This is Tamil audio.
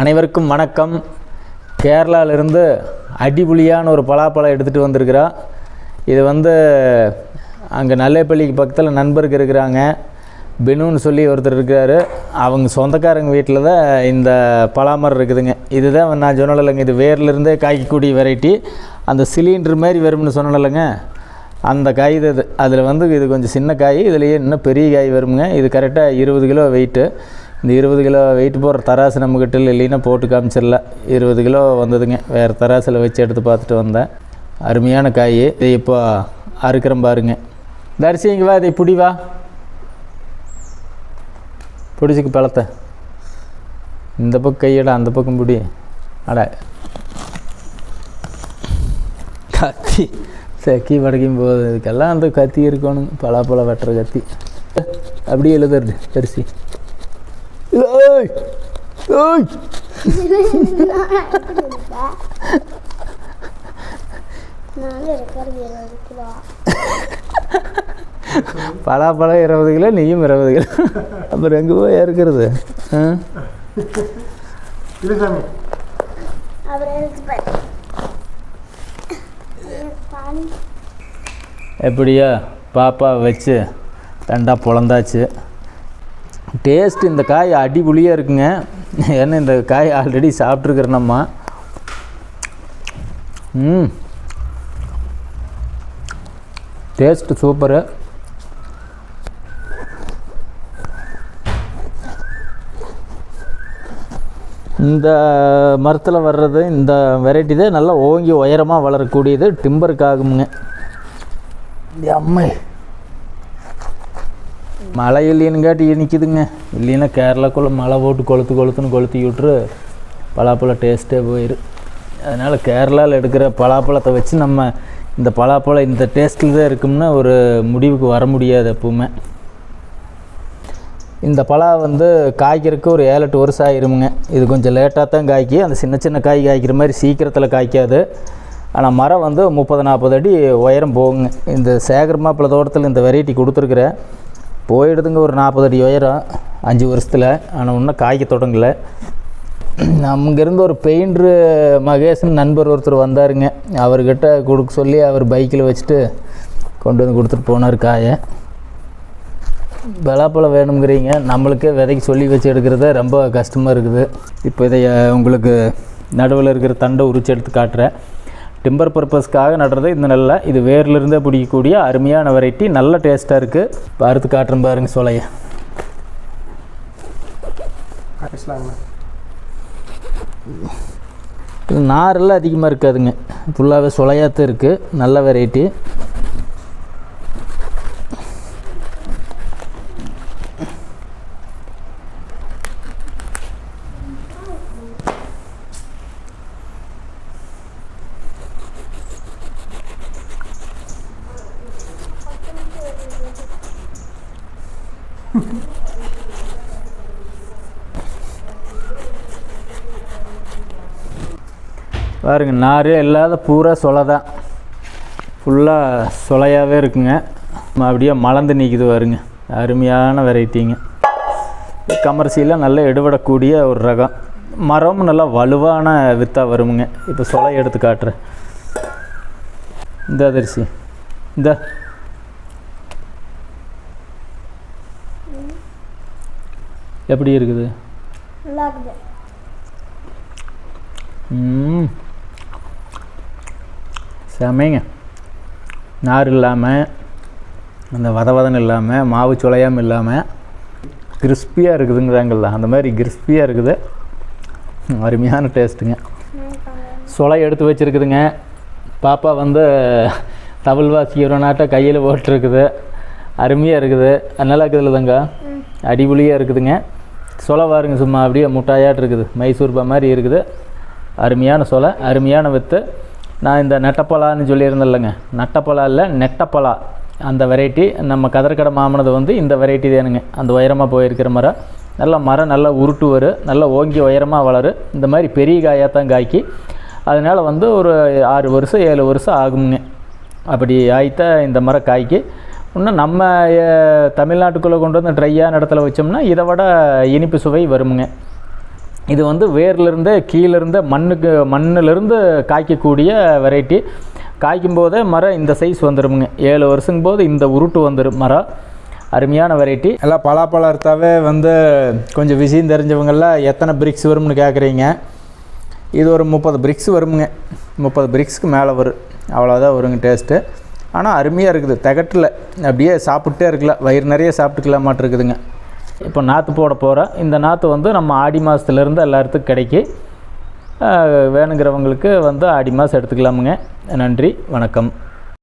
அனைவருக்கும் வணக்கம். கேரளாவிலிருந்து அடிபுலியான ஒரு பலாப்பழம் எடுத்துகிட்டு வந்திருக்கிறோம் இது வந்து அங்கே நல்லப்பள்ளிக்கு பக்கத்தில் நண்பருக்கு இருக்கிறாங்க. பெனுன்னு சொல்லி ஒருத்தர் இருக்கார். அவங்க சொந்தக்காரங்க வீட்டில் தான் இந்த பலாமரம் இருக்குதுங்க. இதுதான் நான் சொன்னலைங்க இது வேர்லேருந்தே காய்க்கக்கூடிய வெரைட்டி அந்த சிலிண்டர் மாதிரி வரும்னு சொன்னலைங்க அந்த காய் இது அதில் வந்து இது கொஞ்சம் சின்ன காய் இதுலேயே இன்னும் பெரிய காய் வருமுங்க. இது கரெக்டாக இருபது கிலோ வெயிட்டு இந்த இருபது கிலோ வெயிட் போடுற தராசு நம்மக்கிட்ட இல்லைன்னா போட்டு காமிச்சிடல. இருபது கிலோ வந்ததுங்க. வேறு தராசில் வச்சு எடுத்து பார்த்துட்டு வந்தேன். அருமையான காய். இதை இப்போ அறுக்கிறேன் பாருங்க. தரிசி இங்கே வா இதை பிடி வா. பிடிச்சிக்கு பழத்தை. இந்த பக்கம் கையடா அந்த பக்கம் பிடி. அட. கத்தி. செக்கி வடக்கையும் போது இதுக்கெல்லாம் அந்த கத்தி இருக்கணும். பலாப்பழம் வெட்டுற கத்தி. அப்படியே எழுதுறது தரிசி. இருபது கிலோ பலாப்பழம் இருபது கிலோ நெய்யும் இருபது கிலோ. அப்புறம் எங்கே போய் இருக்கிறது எப்படியா பாப்பா வச்சு தண்டா பொழந்தாச்சு. டேஸ்ட் இந்த காய் அடிபொலியாக இருக்குங்க. ஏன்னா இந்த காய் ஆல்ரெடி சாப்பிட்ருக்குறேன் நம்ம. ம். Taste super. இந்த மரத்தில் வர்றது இந்த வெரைட்டி தான் நல்லா ஓங்கி உயரமாக வளரக்கூடியது டிம்பருக்கு ஆகுமுங்க அம்மை. மழை இல்லைன்னுங்காட்டி நிற்கிதுங்க இல்லைன்னா கேரளாக்குள்ளே மழை போட்டு கொளுத்து கொளுத்துன்னு கொளுத்தி விட்டுரு பலாப்பழம் டேஸ்ட்டே போயிடும் அதனால் கேரளாவில் எடுக்கிற பலாப்பழத்தை வச்சு நம்ம இந்த பலாப்பழம் இந்த டேஸ்ட்டில் தான் இருக்கும்னா ஒரு முடிவுக்கு வர முடியாது எப்பவுமே. இந்த பலா வந்து காய்க்கிறதுக்கு ஒரு ஏழு எட்டு வருஷம் ஆயிருமுங்க. இது கொஞ்சம் லேட்டாக தான் காய்க்கி அந்த சின்ன சின்ன காய் காய்க்கிற மாதிரி சீக்கிரத்தில் காய்க்காது. ஆனால் மரம் வந்து முப்பது நாற்பது அடி உயரம் போகுங்க. இந்த சேகர் மாப்பிள்ள தோட்டத்தில் இந்த வெரைட்டி கொடுத்துருக்குறேன். போயிடுதுங்க ஒரு நாற்பது அடி உயரம் அஞ்சு வருஷத்தில். ஆனால் இன்னும் காய்க்க தொடங்கலை. அங்கேருந்து ஒரு பெயிண்ட்ரு மகேஷன் நண்பர் ஒருத்தர் வந்தாருங்க. அவர்கிட்ட கொடுக்க சொல்லி அவர் பைக்கில் வச்சுட்டு கொண்டு வந்து கொடுத்துட்டு போனார் காயை. பலாப்பழம் வேணுங்கிறீங்க நம்மளுக்கே விதைக்கு சொல்லி வச்சு எடுக்கிறது ரொம்ப கஷ்டமாக இருக்குது. இப்போ இதை உங்களுக்கு நடுவில் இருக்கிற தண்டை உரிச்சு எடுத்து காட்டுறேன். டிம்பர் பர்பஸ்க்காக நடுறது இந்த நல்ல. இது வேர்லேருந்தே பிடிக்கக்கூடிய அருமையான வெரைட்டி நல்ல டேஸ்ட்டாக இருக்குது இப்போ அறுத்து காட்டுறேன் பாருங்க சொலைய. நாரெல்லாம் அதிகமாக இருக்காதுங்க. ஃபுல்லாகவே சுளையாத்து இருக்குது நல்ல வெரைட்டி பாருங்க நாரே இல்லாத பூரா சொலை தான். ஃபுல்லாக சொலையாகவே இருக்குங்க. அப்படியே மலர்ந்து நிற்குது பாருங்க. அருமையான வெரைட்டிங்க. கமர்சியில் நல்லா எடுபடக்கூடிய ஒரு ரகம். மரமும் நல்லா வலுவான வித்தாக வருமுங்க. இப்போ சொலை எடுத்து காட்டுறேன். இந்த அதிர்ச்சி இந்த. எப்படி இருக்குது. ம். செமைங்க. நார் இல்லாமல் அந்த வதவதன் இல்லாமல் மாவு சுளையாமல் இல்லாமல் கிறிஸ்பியாக இருக்குதுங்கிறாங்கல்ல அந்த மாதிரி கிறிஸ்பியாக இருக்குது. அருமையான டேஸ்ட்டுங்க. சுளை எடுத்து வச்சுருக்குதுங்க. பாப்பா வந்து தவில் வாசிக்கிற நாட்டை கையில் போட்டிருக்குது. அருமையாக இருக்குது. நல்லா இருக்குது தங்க அடிபொலியாக இருக்குதுங்க. சொலை பாருங்க சும்மா அப்படியே முட்டாயாட்டு இருக்குது மைசூர் பா மாதிரி இருக்குது. அருமையான சொலை அருமையான வித்து. நான் இந்த நெட்டப்பலான்னு இல்லைங்க நட்டப்பழா இல்லை நெட்டப்பலா. அந்த வெரைட்டி நம்ம கதர்கடை மாமனது வந்து இந்த வெரைட்டி தானுங்க. அந்த உயரமாக போயிருக்கிற மரம் நல்ல மரம் நல்லா உருட்டு வரும் நல்லா ஓங்கி உயரமாக வளரும் இந்த மாதிரி பெரிய காயாக தான் காய்க்கி. அதனால் வந்து ஒரு ஆறு வருஷம் ஏழு வருஷம் ஆகுங்க அப்படி ஆயிட்டா இந்த மரம் காய்க்கு. இன்னும் நம்ம தமிழ்நாட்டுக்குள்ளே கொண்டு வந்து ட்ரையான இடத்துல வச்சோம்னா இதை விட இனிப்பு சுவை வருமுங்க. இது வந்து வேர்லேருந்து கீழேருந்து மண்ணுக்கு மண்ணிலிருந்து காய்க்கக்கூடிய வெரைட்டி காய்க்கும் போதே மரம் இந்த சைஸ் வந்துடுமுங்க ஏழு வருஷங்கும் போது இந்த உருட்டு வந்துடும் மரம் அருமையான வெரைட்டி எல்லாம் பலாப்பழம் எடுத்தாவே வந்து கொஞ்சம் விஷயம் தெரிஞ்சவங்கெல்லாம் எத்தனை பிரிக்ஸ் வரும்னு கேட்குறீங்க இது ஒரு முப்பது பிரிக்ஸ் வருமுங்க. முப்பது பிரிக்ஸ்க்கு மேலே வரும் அவ்வளோதான் வருங்க டேஸ்ட்டு ஆனால் அருமையாக இருக்குது. திகட்டில். அப்படியே சாப்பிட்டே இருக்கலாம். வயிறு நிறைய சாப்பிட்டுக்கலாம் மாட்டிருக்குதுங்க இப்போ நாற்று போட போகிறோம் இந்த நாற்று வந்து நம்ம ஆடி மாதத்துலேருந்து எல்லாத்துக்கும் கிடைக்கி. வேணுங்கிறவங்களுக்கு வந்து ஆடி மாதம் எடுத்துக்கலாமுங்க. நன்றி வணக்கம்.